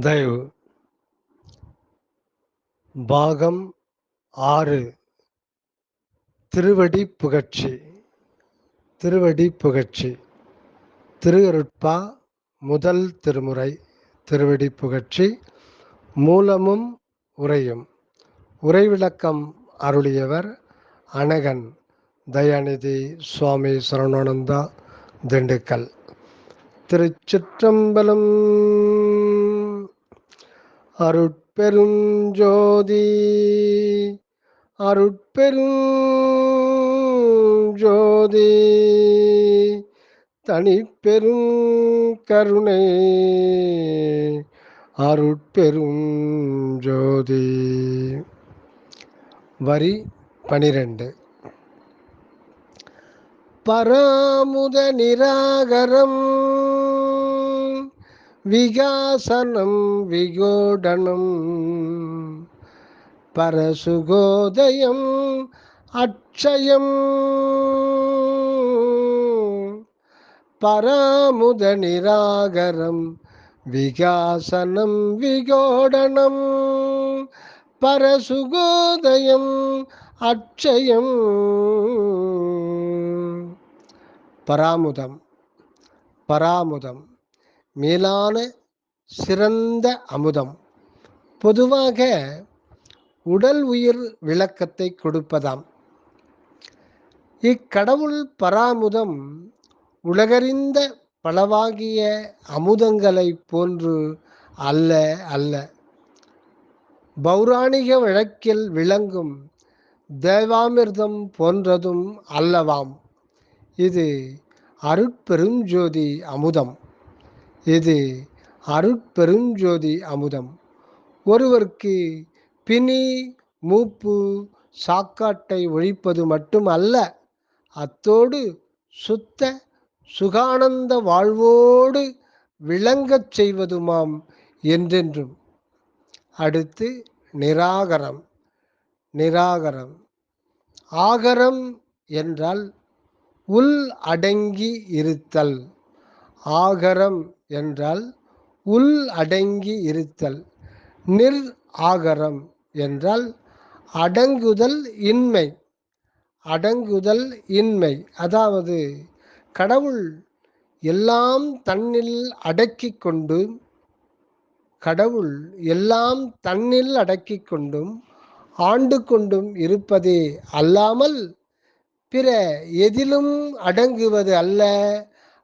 தயவு. பாகம் ஆறு. திருவடி புகழ்ச்சி. திருவடி புகழ்ச்சி. திருவருட்பா முதல் திருமுறை. திருவடி புகழ்ச்சி. மூலமும் உரையும் உரைவிளக்கம் அருளியவர் அனகன். தயாநிதி சுவாமி சரணானந்தா திண்டுக்கல். திருச்சிற்றம்பலம் அருட்பெரும் ஜோதி அருட்பெரும் ஜோதி தனிப்பெரும் கருணை அருட்பெரும் ஜோதி வரி பனிரெண்டு. பராமுத நிராகரம் விகாசனம் விகோடனம். பரசுகோதயம் அட்சயம். பராமுத நிராகரம் விகாசனம் விகோடனம். பரசுகோதயம் அட்சயம். பராமுதம் பராமுதம். மேலான சிறந்த அமுதம். பொதுவாக உடல் உயிர் விளக்கத்தை கொடுப்பதாம். இக்கடவுள் பராமுதம் உலகறிந்த பலவாகிய அமுதங்களை போன்று அல்ல அல்ல. பௌராணிக வழக்கில் விளங்கும் தேவாமிர்தம் போன்றதும் அல்லவாம். இது அருட்பெருஞ்சோதி அமுதம். இது அருட்பெருஞ்சோதி அமுதம். ஒருவருக்கு பிணி மூப்பு சாக்காட்டை ஒழிப்பது மட்டும் அல்ல அத்தோடு சுத்த சுகானந்த வாழ்வோடு விளங்கச் செய்வதுமாம் என்றென்றும். அடுத்து நிராகரம். நிராகரம். ஆகரம் என்றால் உள் அடங்கி இருத்தல். ஆகரம் என்றால் உள் அடங்கி இருத்தல் நிர் ஆகரம் என்றால் அடங்குதல் இன்மை அடங்குதல் இன்மை. அதாவது கடவுள் எல்லாம் தன்னில் அடக்கி கொண்டு கடவுள் எல்லாம் தன்னில் அடக்கி கொண்டும் ஆண்டு கொண்டும் இருப்பதே அல்லாமல் பிற எதிலும் அடங்குவது அல்ல.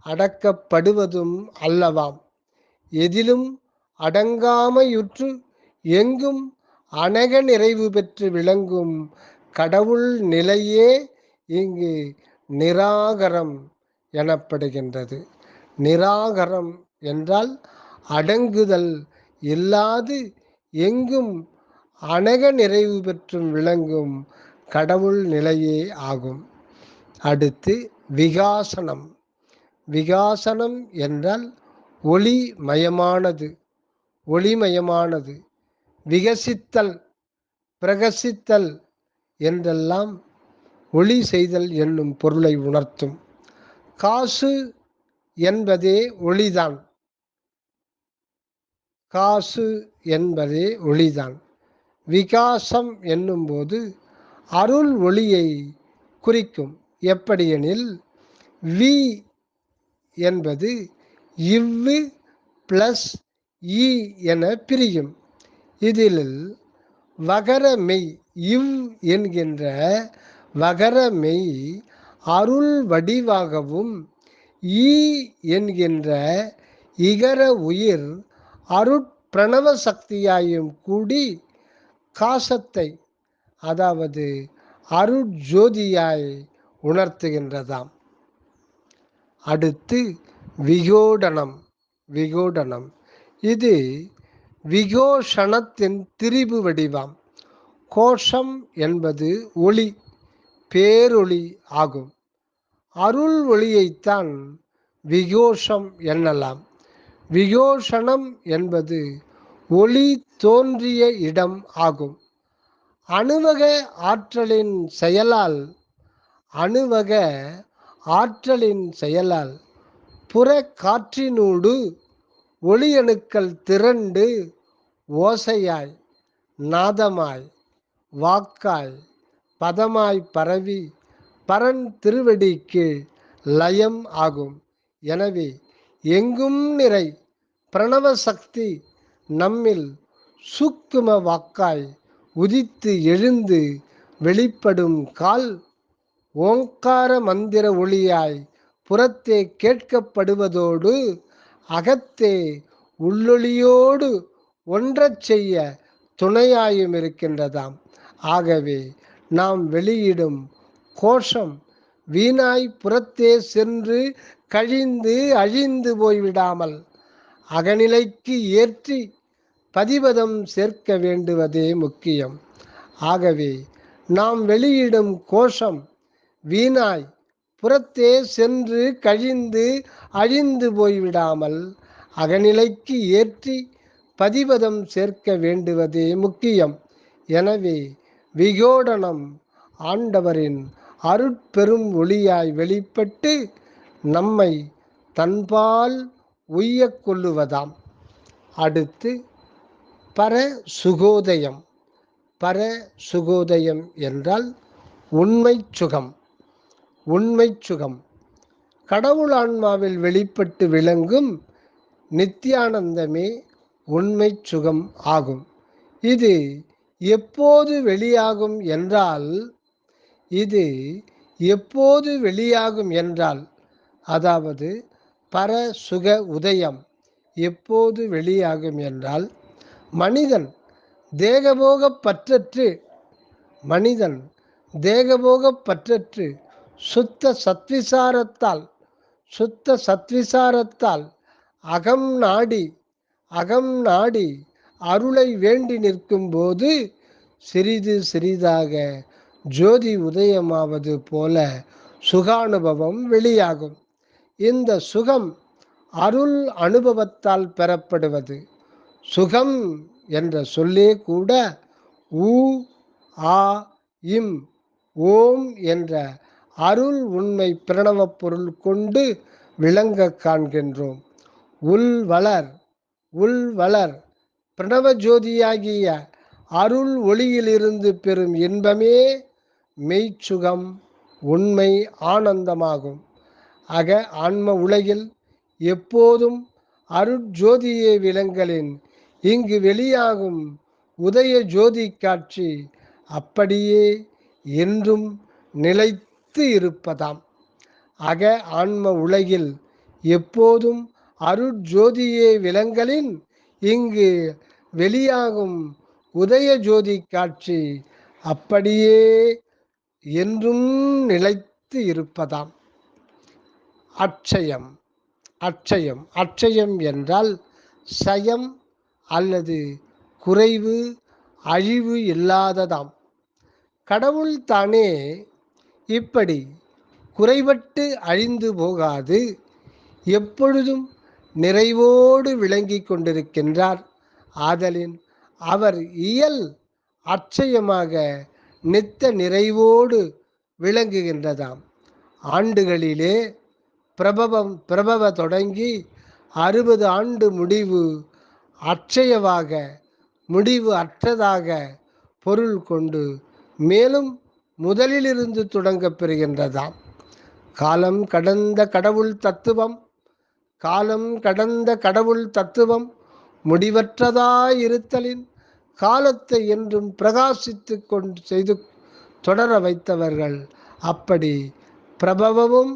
அடக்கப்படுவதும் அல்லவாம். எதிலும் அடங்காமையுற்று எங்கும் அனக நிறைவு பெற்று விளங்கும் கடவுள் நிலையே இங்கு நிராகரம் எனப்படுகின்றது. நிராகரம் என்றால் அடங்குதல் இல்லாது எங்கும் அணக நிறைவு பெற்றும் விளங்கும் கடவுள் நிலையே ஆகும். அடுத்து விகாசனம். விகாசனம் என்றால் ஒளிமயமானது. ஒளிமயமானது. விகசித்தல் பிரகசித்தல் என்றெல்லாம் ஒளி செய்தல் என்னும் பொருளை உணர்த்தும். காசு என்பதே ஒளிதான். காசு என்பதே ஒளிதான். விகாசம் என்னும்போது அருள் ஒளியை குறிக்கும். எப்படியெனில் வி என்பது இவ்வு பிளஸ் இ என பிரியும். இதில் வகர மெய் இவ் என்கின்ற வகர மெய் அருள் வடிவாகவும் ஈ என்கின்ற இகர உயிர் அருட்பிரணவ சக்தியாயும் கூடி காசத்தை அதாவது அருட்ஜோதியாய் உணர்த்துகின்றதாம். அடுத்து விகோடனம் விகோடனம். இது விகோஷணத்தின் திரிபு வடிவம். கோஷம் என்பது ஒளி பேரொளி ஆகும். அருள் ஒளியைத்தான் விகோஷம் என்னலாம். விகோஷணம் என்பது ஒளி தோன்றிய இடம் ஆகும். அணுவக ஆற்றலின் செயலால் அணுவக ஆற்றலின் செயலால் புற காற்றினூடு ஒளியணுக்கள் திரண்டு ஓசையாய் நாதமாய் வாக்காய் பதமாய் பரவி பரன் திருவடிக்கு லயம் ஆகும். எனவே எங்கும் நிறை பிரணவ சக்தி நம்மில் சூக்கும வாக்காய் உதித்து எழுந்து வெளிப்படும் கால் ஓங்கார மந்திர ஒளியாய் புறத்தே கேட்கப்படுவதோடு அகத்தே உள்ளொளியோடு ஒன்றச் செய்ய துணையாயும் இருக்கின்றதாம். ஆகவே நாம் வெளியிடும் கோஷம் வீணாய் புறத்தே சென்று கழிந்து அழிந்து போய்விடாமல் அகநிலைக்கு ஏற்றி பதிவதம் சேர்க்க வேண்டுவதே முக்கியம். ஆகவே நாம் வெளியிடும் கோஷம் வீணாய். புறத்தே சென்று கழிந்து அழிந்து போய்விடாமல் அகநிலைக்கு ஏற்றி பதிவதம் சேர்க்க வேண்டுவதே முக்கியம். எனவே விகோடனம் ஆண்டவரின் அருட்பெரும் ஒளியாய் வெளிப்பட்டு நம்மை தன்பால் உய்யக் கொள்ளுவதாம். அடுத்து பர சுகோதயம் பர சுகோதயம் என்றால் உண்மை சுகம். உண்மை சுகம். கடவுள் ஆன்மாவில் வெளிப்பட்டு விளங்கும் நித்தியானந்தமே உண்மை சுகம் ஆகும். இது எப்போது வெளியாகும் என்றால் இது எப்போது வெளியாகும் என்றால் அதாவது பர சுக உதயம் எப்போது வெளியாகும் என்றால் மனிதன் தேகபோக பற்றற்று மனிதன் தேகபோக பற்றற்று சுத்த சத்விசாரத்தால் சுத்த சத்விசாரத்தால் அகம் நாடி அகம் நாடி அருளை வேண்டி நிற்கும்போது சிறிது சிறிதாக ஜோதி உதயமாவது போல சுகானுபவம் வெளியாகும். இந்த சுகம் அருள் அனுபவத்தால் பெறப்படுவது. சுகம் என்ற சொல்லே கூட ஊ ஆ இம் ஓம் என்ற அருள் உண்மை பிரணவ பொருள் கொண்டு விளங்க காண்கின்றோம். உள் வளர் உள் வளர் பிரணவ ஜோதியாகிய அருள் ஒளியிலிருந்து பெறும் இன்பமே மெய்ச்சுகம் உண்மை ஆனந்தமாகும். ஆக ஆன்ம உலகில் எப்போதும் அருட்ஜோதியே விலங்கலின் இங்கு வெளியாகும் உதய ஜோதி காட்சி அப்படியே என்றும் நிலைத்து இருப்பதாம். அக ஆன்ம உலகில் எப்போதும் அருட்ஜோதியே விலங்கலின் இங்கு வெளியாகும் உதய ஜோதி காட்சி அப்படியே என்றும் நிலைத்து இருப்பதாம். அட்சயம் அட்சயம் அட்சயம் என்றால் சயம் அல்லது குறைவு அழிவு இல்லாததாம். கடவுள் தானே இப்படி குறைபட்டு அழிந்து போகாது. எப்பொழுதும் நிறைவோடு விளங்கி கொண்டிருக்கின்றார். ஆதலின் அவர் இயல் அச்சயமாக நித்த நிறைவோடு விளங்குகின்றதாம். ஆண்டுகளிலே பிரபவம் பிரபவ தொடங்கி அறுபது ஆண்டு முடிவு அச்சயவாக முடிவு அற்றதாக பொருள் கொண்டு மேலும் முதலிலிருந்து தொடங்கப் பெறுகின்றதாம் காலம் கடந்த கடவுள் தத்துவம் காலம் கடந்த கடவுள் தத்துவம் முடிவற்றதாயிருத்தலின் காலத்தை என்றும் பிரகாசித்து கொண்டு செய்து தொடர வைத்தவர்கள் அப்படி பிரபவமும்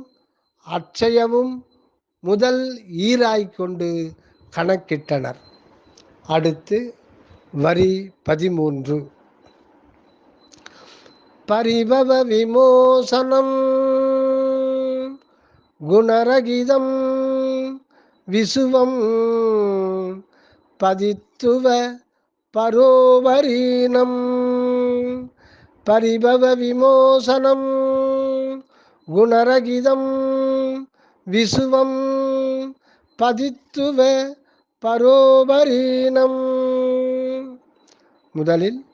அட்சயமும் முதல் ஈராய் கொண்டு கணக்கிட்டனர். அடுத்து வரி பதிமூன்று. பரிபவ விமோசனம். குணரகிதம் விசுவம். பதித்துவ பரோவரீனம் பரிபவ விமோசனம். குணரகிதம் விசுவம். பதித்துவ பரோபரீனம். முதலில்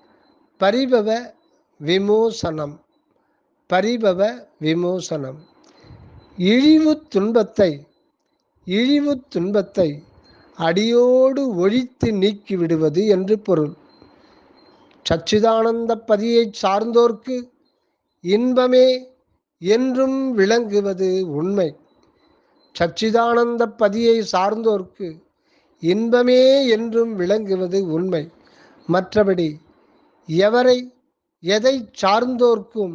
பரிபவ விமோசனம். பரிபவ விமோசனம். இழிவு துன்பத்தை இழிவு துன்பத்தை அடியோடு ஒழித்து நீக்கி விடுவது என்று பொருள். சச்சிதானந்த பதியை சார்ந்தோர்க்கு இன்பமே என்றும் விளங்குவது உண்மை. சச்சிதானந்த பதியை சார்ந்தோர்க்கு இன்பமே என்றும் விளங்குவது உண்மை. மற்றபடி எவரை எதை சார்ந்தோர்க்கும்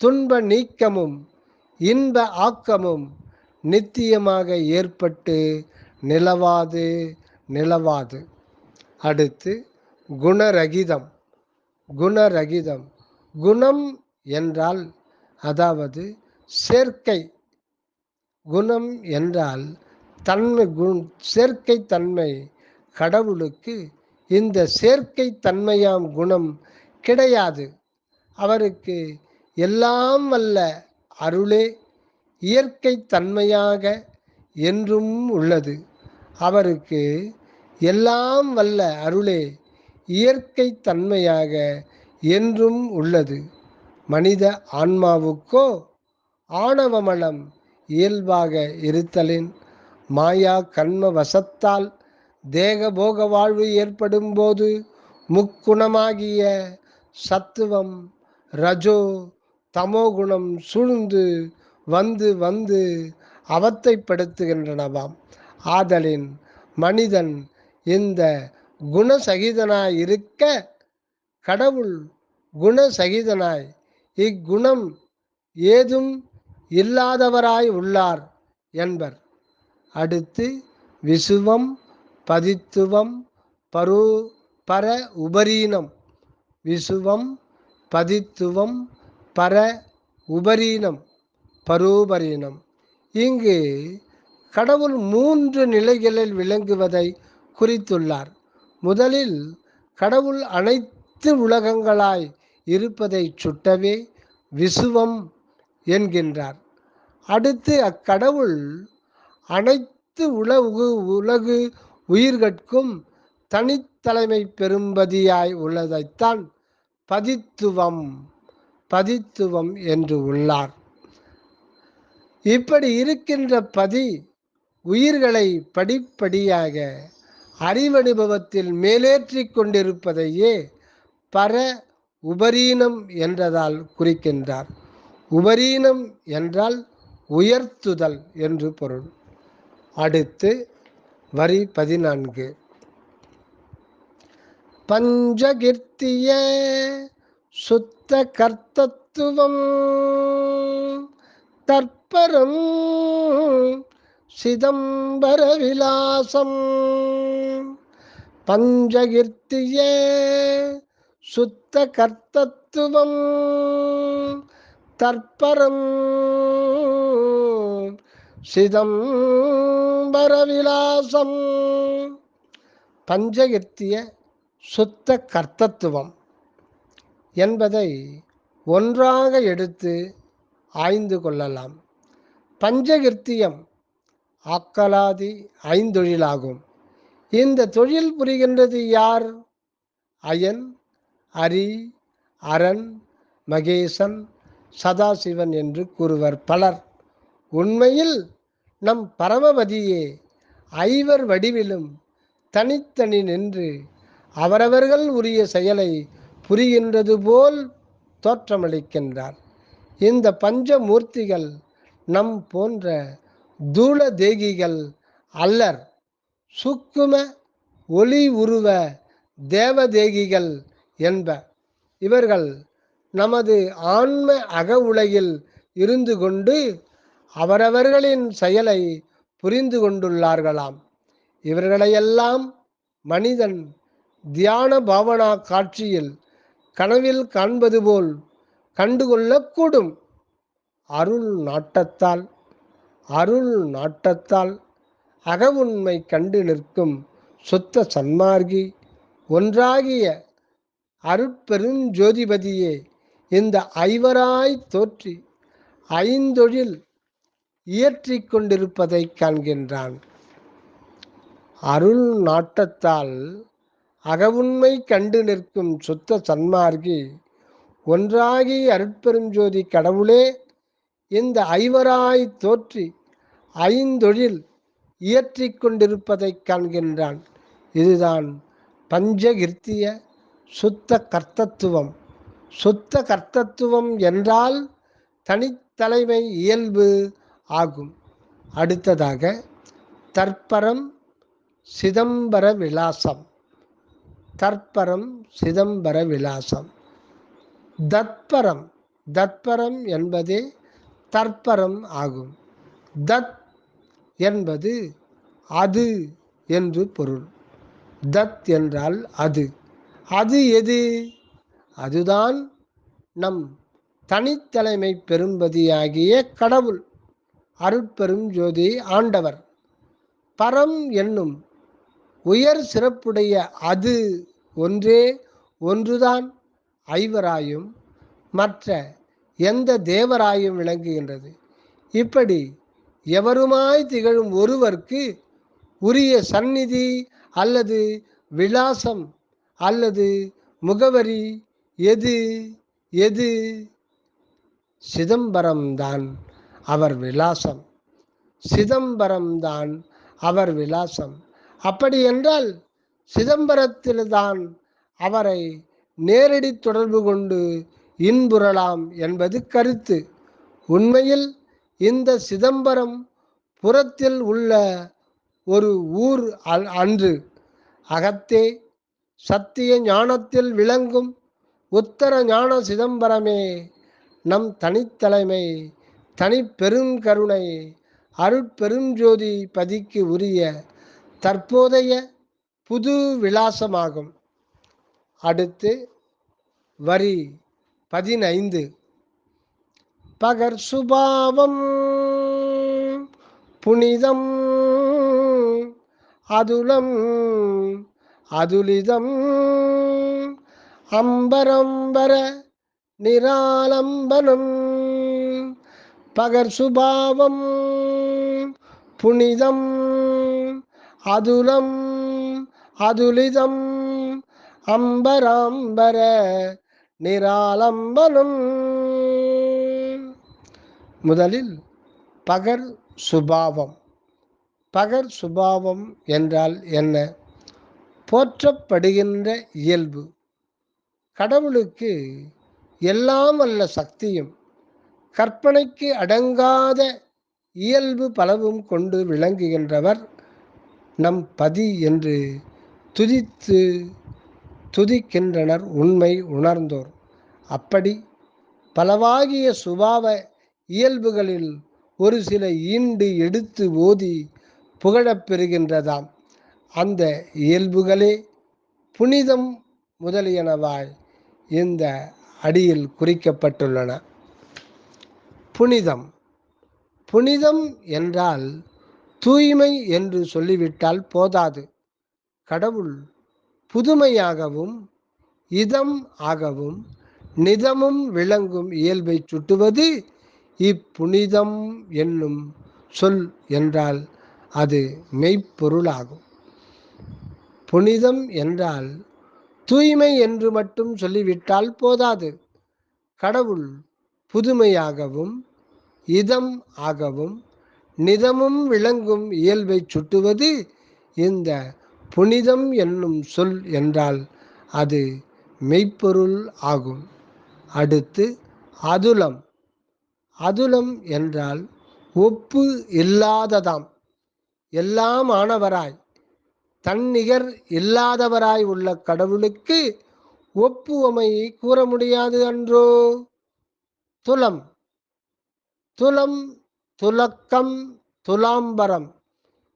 துன்ப நீக்கமும் இன்ப ஆக்கமும் நித்தியமாக ஏற்பட்டு நிலவாது நிலவாது. அடுத்து குணரகிதம். குணரகிதம். குணம் என்றால் அதாவது சேர்க்கை. குணம் என்றால் தன்மை குண் சேர்க்கை தன்மை கடவுளுக்கு இந்த சேர்க்கை தன்மையாம் குணம் கிடையாது. அவருக்கு எல்லாம் வல்ல அருளே இயற்கை தன்மையாக என்றும் உள்ளது. அவருக்கு எல்லாம் வல்ல அருளே இயற்கை தன்மையாக என்றும் உள்ளது. மனித ஆன்மாவுக்கோ ஆணவமலம் இயல்பாக இருத்தலின் மாயா கண்ம வசத்தால் தேக போக வாழ்வு ஏற்படும் போது முக்குணமாகிய சத்துவம் ரஜோ தமோகுணம் சூழ்ந்து வந்து வந்து அவத்தைப்படுத்துகின்றனவாம். ஆதலின் மனிதன் இந்த குணசகிதனாய் இருக்க கடவுள் குணசகிதனாய் இக்குணம் ஏதும் இல்லாதவராய் உள்ளார் என்பர். அடுத்து விசுவம் பதித்துவம் பரு பர உபரீனம். விசுவம் பதித்துவம் பர உபரீனம் பரூபரீனம். இங்கு கடவுள் மூன்று நிலைகளில் விளங்குவதை குறித்துள்ளார். முதலில் கடவுள் அனைத்து உலகங்களாய் இருப்பதை சுட்டவே விசுவம் என்கின்றார். அடுத்து அக்கடவுள் அனைத்து உலகு உலகு உயிர்கட்கும் தனித்தலைமை பெரும்பதியாய் உள்ளதைத்தான் பதித்துவம் பதித்துவம் என்று உள்ளார். இப்படி இருக்கின்ற பதி உயிர்களை படிப்படியாக அறிவனுபவத்தில் மேலேற்றிக் கொண்டிருப்பதையே பர உபரீனம் என்றதால் குறிக்கின்றார். உபரீனம் என்றால் உயர்த்துதல் என்று பொருள். அடுத்து வரி பதினான்கு. பஞ்சகீர்த்திய சுத்த கர்த்தத்துவம் தற்பரம் சிதம்பர விலாசம் பஞ்சகீர்த்திய சுத்த கர்த்தத்துவம் தற்பரம் சிதம்பர விலாசம் பஞ்சகிருத்திய சுத்த கர்த்தத்துவம் என்பதை ஒன்றாக எடுத்து ஆய்ந்து கொள்ளலாம். பஞ்சகிருத்தியம் ஆக்கலாதி ஐந்தொழிலாகும். இந்த தொழில் புரிகின்றது யார்? அயன் அரி அரண் மகேசன் சதாசிவன் என்று கூறுவர் பலர். உண்மையில் நம் பரமபதியே ஐவர் வடிவிலும் தனித்தனி நின்று அவரவர்கள் உரிய செயலை புரிகின்றது போல் தோற்றமளிக்கின்றார். இந்த பஞ்சமூர்த்திகள் நம் போன்ற தூள தேகிகள் அல்லர். சுக்கும ஒளி உருவ தேவதேகிகள் என்ப. இவர்கள் நமது ஆன்ம அக உலகில் இருந்து கொண்டு அவரவர்களின் செயலை புரிந்து கொண்டுள்ளார்களாம். இவர்களையெல்லாம் மனிதன் தியான பாவனா காட்சியில் கனவில் காண்பது போல் கண்டுகொள்ளக்கூடும். அருள் நாட்டத்தால் அருள் நாட்டத்தால் அகவுண்மை கண்டு நிற்கும் சுத்த சன்மார்கி ஒன்றாகிய அருட்பெருஞ்சோதிபதியே இந்த ஐவராய் தோற்றி ஐந்தொழில் இயற்றிக் கொண்டிருப்பதை காண்கின்றான். அருள் நாட்டத்தால் அகவுண்மை கண்டு நிற்கும் சுத்த சன்மார்கி ஒன்றாகி அருட்பெருஞ்சோதி கடவுளே இந்த ஐவராய் தோற்றி ஐந்தொழில் இயற்றிக் கொண்டிருப்பதைக் காண்கின்றான். இதுதான் பஞ்சகிருத்திய சுத்த கர்த்தத்துவம். சுத்த கர்த்தத்துவம் என்றால் தனித்தலைமை இயல்பு ஆகும். அடுத்ததாக தற்பரம் சிதம்பர விலாசம். தற்பரம் சிதம்பர விலாசம். தத்பரம் தத்பரம் என்பதே தற்பரம் ஆகும். தத் என்பது அது என்று பொருள். தத் என்றால் அது. அது எது? அதுதான் நம் தனித்தலைமை பெரும்பதியாகிய கடவுள் அருட்பெரும் ஜோதி ஆண்டவர். பரம் என்னும் உயர் சிறப்புடைய அது ஒன்றே ஒன்றுதான் ஐவராயும் மற்ற எந்த தேவராயும் விளங்குகின்றது. இப்படி எவருமாய் திகழும் ஒருவர்க்கு உரிய சந்நிதி அல்லது விலாசம் அல்லது முகவரி எது எது? சிதம்பரம்தான் அவர் விலாசம். சிதம்பரம்தான் அவர் விலாசம். அப்படி என்றால் சிதம்பரத்தில்தான் அவரை நேரடி தொடர்பு கொண்டு இன்புறலாம் என்பது கருத்து. உண்மையில் இந்த சிதம்பரம் புறத்தில் உள்ள ஒரு ஊர் அன்று. அகத்தே சத்திய ஞானத்தில் விளங்கும் உத்தர ஞான சிதம்பரமே நம் தனித்தலைமை தனி பெருங்கருணை அருட்பெருஞ்சோதி பதிக்கு உரிய தற்போதைய புது விலாசமாகும். அடுத்து வரி பதினைந்து. பகர் சுபாவம் புனிதம் அதுலம் அதுலிதம் அம்பரம்பர நிராலம்பனம் பகர் சுபாவம் புனிதம் அதுலம் அதுலிதம் அம்பராம்பர நிராலம்பனம். முதலில் பகர் சுபாவம். பகர் சுபாவம் என்றால் என்ன? போற்றப்படுகின்ற இயல்பு. கடவுளுக்கு எல்லாம் அல்ல சக்தியும் கற்பனைக்கு அடங்காத இயல்பு பலவும் கொண்டு விளங்குகின்றவர் நம் பதி என்று துதித்து துதிக்கின்றனர் உண்மை உணர்ந்தோர். அப்படி பலவாகிய சுபாவ இயல்புகளில் ஒரு சில ஈண்டு எடுத்து ஓதி புகழப்பெறுகின்றதாம் அந்த இயல்புகளே புனிதம் முதலியனவாய் இந்த அடியில் குறிக்கப்பட்டுள்ளன. புனிதம். புனிதம் என்றால் தூய்மை என்று சொல்லிவிட்டால் போதாது. கடவுள் புதுமையாகவும் இதம் ஆகவும் நிதமும் விளங்கும் இயல்பை சுட்டுவது இப்புனிதம் என்னும் சொல் என்றால் அது மெய்ப்பொருளாகும். புனிதம் என்றால் தூய்மை என்று மட்டும் சொல்லிவிட்டால் போதாது. கடவுள் புதுமையாகவும் இதம் ஆகவும் நிதமும் விளங்கும் இயல்பை சுட்டுவது இந்த புனிதம் என்னும் சொல் என்றால் அது மெய்ப்பொருள் ஆகும். அடுத்து அதுலம் அதுலம் என்றால் ஒப்பு இல்லாததாம். எல்லாம் ஆனவராய். தன்னிகர் இல்லாதவராய் உள்ள கடவுளுக்கு ஒப்புவமை கூற முடியாது அன்றோ? துலம் துலம் துலக்கம் துலாம்பரம்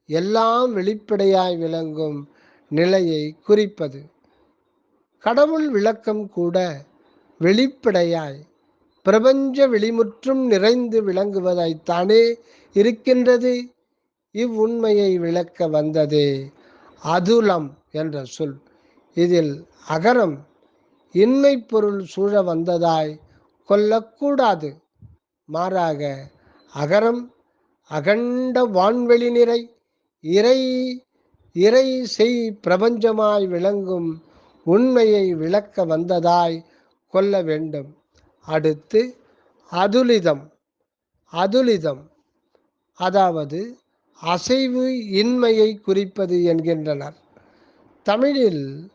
எல்லாம் வெளிப்படையாய் விளங்கும் நிலையை குறிப்பது. கடவுள் விளக்கம் கூட வெளிப்படையாய் பிரபஞ்ச வெளிமுற்றும் நிறைந்து விளங்குவதாய்த்தானே இருக்கின்றது. இவ்வுண்மையை விளக்க வந்ததே அதுலம் என்ற சொல். இதில் அகரம் இன்மை பொருள் சூழ வந்ததாய் கொள்ளக்கூடாது. மாறாக அகரம் அகண்ட வான்வெளி நிறை இறை இறை செய் பிரபஞ்சமாய் விளங்கும் உண்மையை விளக்க வந்ததாய் கொள்ள வேண்டும். அடுத்து அதுலிதம் அதுலிதம் அதாவது அசைவு இன்மையை குறிப்பது என்கின்றனர். தமிழில்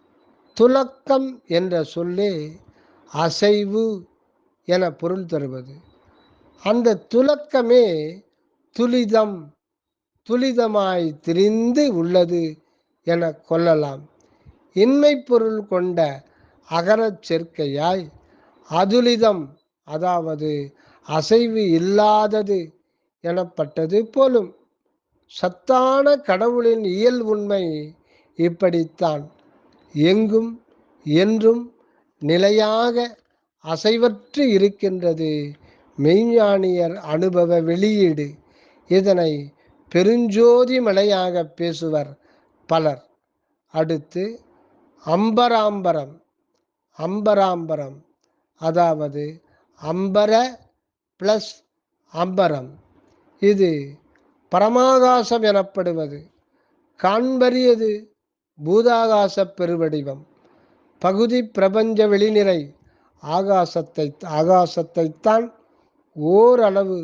துலக்கம் என்ற சொல்லே அசைவு என பொருள் தருவது. அந்த துலக்கமே துளிதம் துளிதமாய் திரிந்து உள்ளது என கொள்ளலாம். இன்மை பொருள் கொண்ட அகரச் சேர்க்கையாய் அதுலிதம் அதாவது அசைவு இல்லாதது எனப்பட்டது போலும் சத்தான கடவுளின் இயல் உண்மை இப்படித்தான். எங்கும் என்றும் நிலையாக அசைவற்று இருக்கின்றது மெய்ஞானியர் அனுபவ வெளியீடு. இதனை பெருஞ்சோதி மலையாக பேசுவர் பலர். அடுத்து அம்பராம்பரம். அம்பராம்பரம் அதாவது அம்பர ப்ளஸ் அம்பரம். இது பரமாகாசம் எனப்படுவது. காண்பரியது பூதாகாச பெருவடிவம். பகுதி பிரபஞ்ச வெளிநிறை ஆகாசத்தை ஆகாசத்தைத்தான் ஓரளவு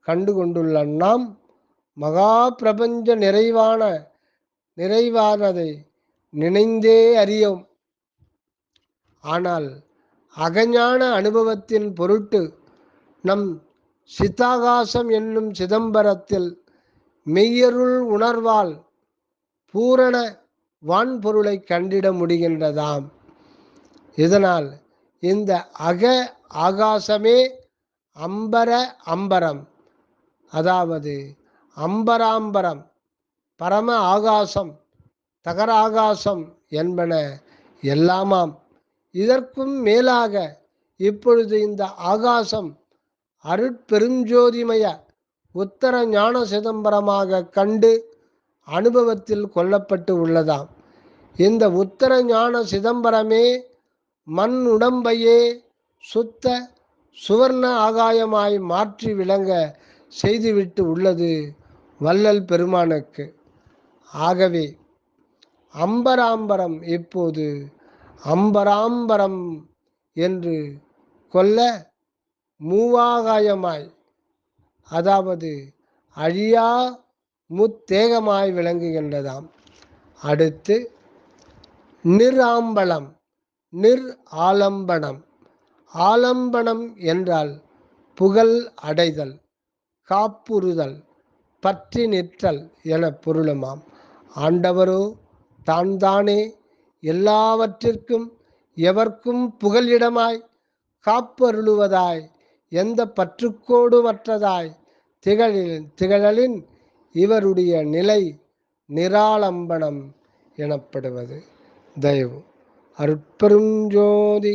கண்டு கொண்டுள்ள நாம் மகா பிரபஞ்ச நிறைவான நிறைவானதை நினைந்தே அறியோம். ஆனால் அகஞான அனுபவத்தின் பொருட்டு நம் சித்தாகாசம் என்னும் சிதம்பரத்தில் மெய்யருள் உணர்வால் பூரண வான்பொருளை கண்டிட முடிகின்றதாம். இதனால் இந்த அக ஆகாசமே அம்பர அம்பரம். அதாவது அம்பராம்பரம் பரம ஆகாசம் தகர ஆகாசம் என்பன எல்லாமாம். இதற்கும் மேலாக இப்பொழுது இந்த ஆகாசம் அருட்பெருஞ்சோதிமய உத்தர ஞான சிதம்பரமாக கண்டு அனுபவத்தில் கொல்லப்பட்டு உள்ளதாம். இந்த உத்தர ஞான சிதம்பரமே மண் உடம்பையே சுத்த சுவர்ண ஆகாயமாய் மாற்றி விளங்க செய்துவிட்டு உள்ளது வள்ளல் பெருமானுக்கு. ஆகவே அம்பராம்பரம் இப்போது அம்பராம்பரம் என்று கொல்ல மூவாகாயமாய் அதாவது அழியா முத்தேகமாய் விளங்குகின்றதாம். அடுத்து நிராம்பலம் நிர் ஆலம்பனம். ஆலம்பனம் என்றால் புகழ் அடைதல் காப்புறுதல் பற்றி நிற்றல் என பொருளுமாம். ஆண்டவரோ தான் தானே எல்லாவற்றிற்கும் எவர்க்கும் புகழிடமாய் காப்பருளுவதாய். எந்த பற்றுக்கோடுமற்றதாய் திகழில் திகழலின் இவருடைய நிலை நிராலம்பனம் எனப்படுவது. தயவு. அருட்பெருஞ்சோதி